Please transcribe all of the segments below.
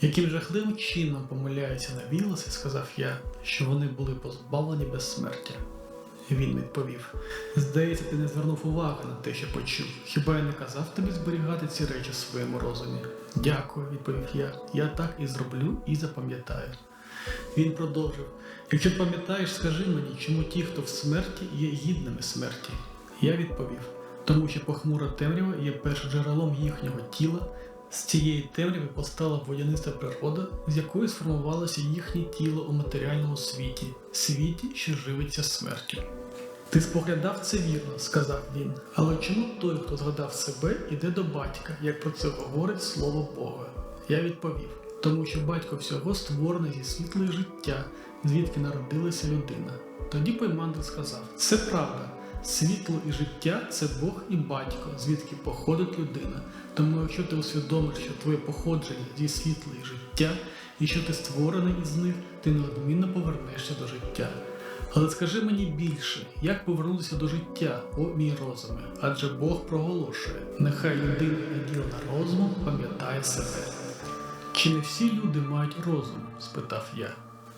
Яким жахливим чином помиляються на Вілоси, сказав я, що вони були позбавлені безсмертя. Він відповів: Здається, ти не звернув уваги на те, що почув. Хіба я не казав тобі зберігати ці речі в своєму розумі? Дякую, відповів я. Я так і зроблю і запам'ятаю. Він продовжив: Якщо пам'ятаєш, скажи мені, чому ті, хто в смерті, є гідними смерті. Я відповів, тому що похмура темрява є першоджерелом їхнього тіла. З цієї темряви постала водяниста природа, з якої сформувалося їхнє тіло у матеріальному світі, світі, що живиться смертю. Ти споглядав це вірно, сказав він. Але чому той, хто згадав себе, іде до батька, як про це говорить слово Бога? Я відповів, тому що батько всього створений зі світла життя, звідки народилася людина. Тоді Поймандр сказав: Це правда. Світло і життя це Бог і батько, звідки походить людина. Тому якщо ти усвідомиш, що твоє походження зі світла і життя, і що ти створений із них, ти неодмінно повернешся до життя. Але скажи мені більше, як повернутися до життя, о мій розуме, адже Бог проголошує, нехай людина наділена розумом пам'ятає себе. Чи не всі люди мають розум? спитав я.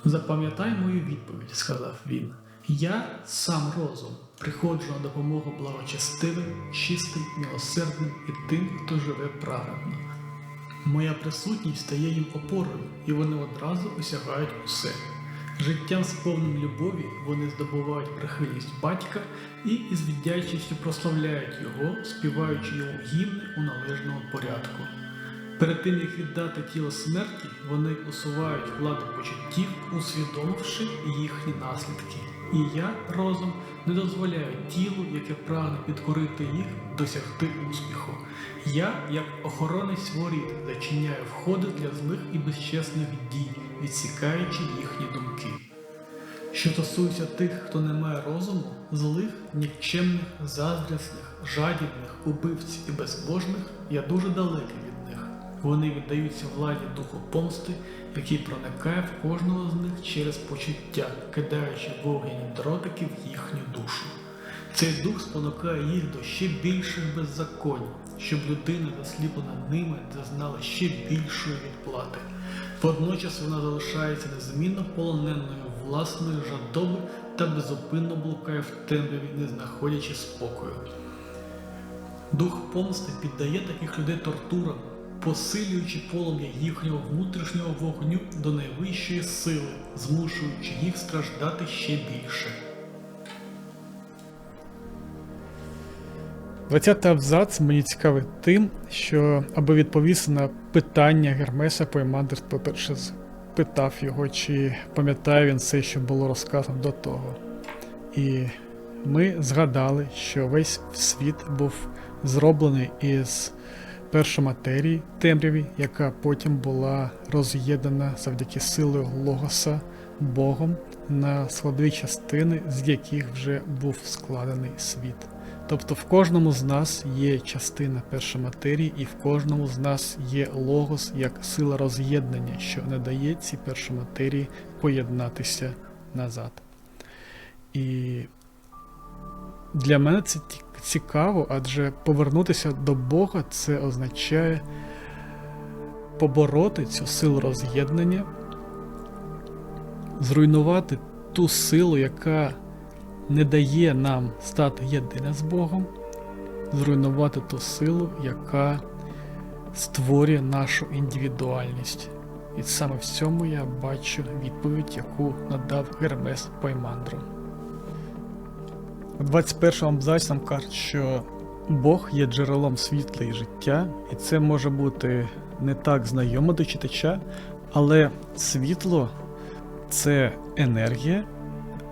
Запам'ятай мою відповідь, сказав він. Я сам розум, приходжу на допомогу благочестивим, чистим, милосердним і тим, хто живе праведно. Моя присутність стає їм опорою, і вони одразу осягають усе. Життям сповним любові вони здобувають прихильність батька і із вдячністю прославляють його, співаючи йому гімни у належному порядку. Перед тим як віддати тіло смерті, вони усувають владу почуттів, усвідомивши їхні наслідки. І я, розум, не дозволяю тілу, яке прагне підкорити їх, досягти успіху. Я, як охоронець воріт, зачиняю входи для злих і безчесних дій, відсікаючи їхні думки. Що стосується тих, хто не має розуму, злих, нікчемних, заздрісних, жадібних, убивців і безбожних, я дуже далекий від. Вони віддаються владі духу помсти, який проникає в кожного з них через почуття, кидаючи вогняні дротики в їхню душу. Цей дух спонукає їх до ще більших беззаконь, щоб людина, засліплена ними, зазнала ще більшої відплати. Водночас вона залишається незмінно полоненою власної жадоби та безупинно блукає в темряві, не знаходячи спокою. Дух помсти піддає таких людей тортурам, посилюючи полум'я їхнього внутрішнього вогню до найвищої сили, змушуючи їх страждати ще більше. 20 абзац мені цікавий тим, що аби відповісти на питання Гермеса, Поймандер, по-перше, питав його, чи пам'ятає він все, що було розказано до того. І ми згадали, що весь світ був зроблений із першої матерії темряві, яка потім була роз'єднана завдяки силою Логоса Богом на складові частини, з яких вже був складений світ. Тобто в кожному з нас є частина першої матерії, і в кожному з нас є логос як сила роз'єднання, що не дає цій першій матерії поєднатися назад. І для мене це ті- цікаво, адже повернутися до Бога це означає побороти цю силу роз'єднання, зруйнувати ту силу, яка не дає нам стати єдиним з Богом, зруйнувати ту силу, яка створює нашу індивідуальність. І саме в цьому я бачу відповідь, яку надав Гермес Поймандру. У 21 абзаці нам кажуть, що Бог є джерелом світла і життя, і це може бути не так знайомо до читача, але світло це енергія,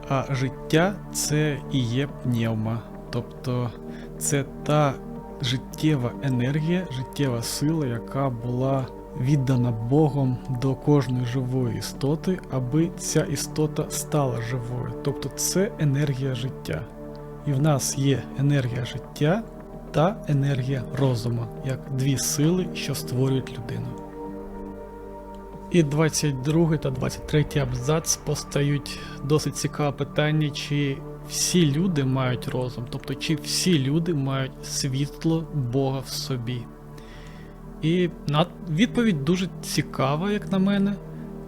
а життя це і є пневма. Тобто це та життєва енергія, життєва сила, яка була віддана Богом до кожної живої істоти, аби ця істота стала живою. Тобто це енергія життя. І в нас є енергія життя та енергія розуму, як дві сили, що створюють людину. І 22 та 23 абзац постають досить цікаве питання, чи всі люди мають розум, тобто чи всі люди мають світло Бога в собі. І відповідь дуже цікава, як на мене.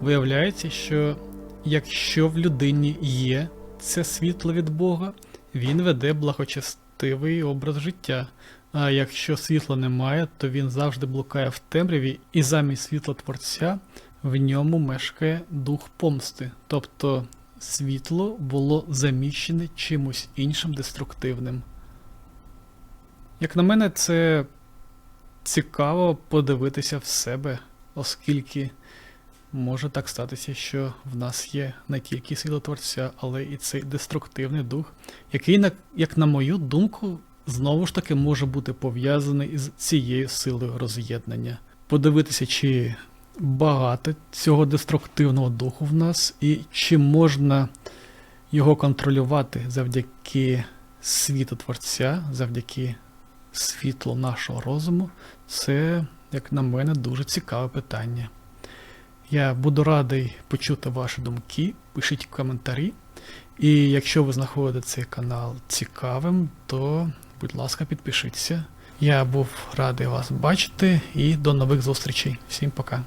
Виявляється, що якщо в людині є це світло від Бога, він веде благочестивий образ життя. А якщо світла немає, то він завжди блукає в темряві, і замість світла Творця в ньому мешкає дух помсти. Тобто світло було заміщене чимось іншим деструктивним. Як на мене, це цікаво подивитися в себе, оскільки може так статися, що в нас є не тільки сила Творця, але і цей деструктивний дух, який, як на мою думку, знову ж таки може бути пов'язаний із цією силою роз'єднання. Подивитися, чи багато цього деструктивного духу в нас, і чи можна його контролювати завдяки світу Творця, завдяки світлу нашого розуму, це, як на мене, дуже цікаве питання. Я буду радий почути ваші думки, пишіть коментарі. І якщо ви знаходите цей канал цікавим, то, будь ласка, підпишіться. Я був радий вас бачити і до нових зустрічей. Всім пока.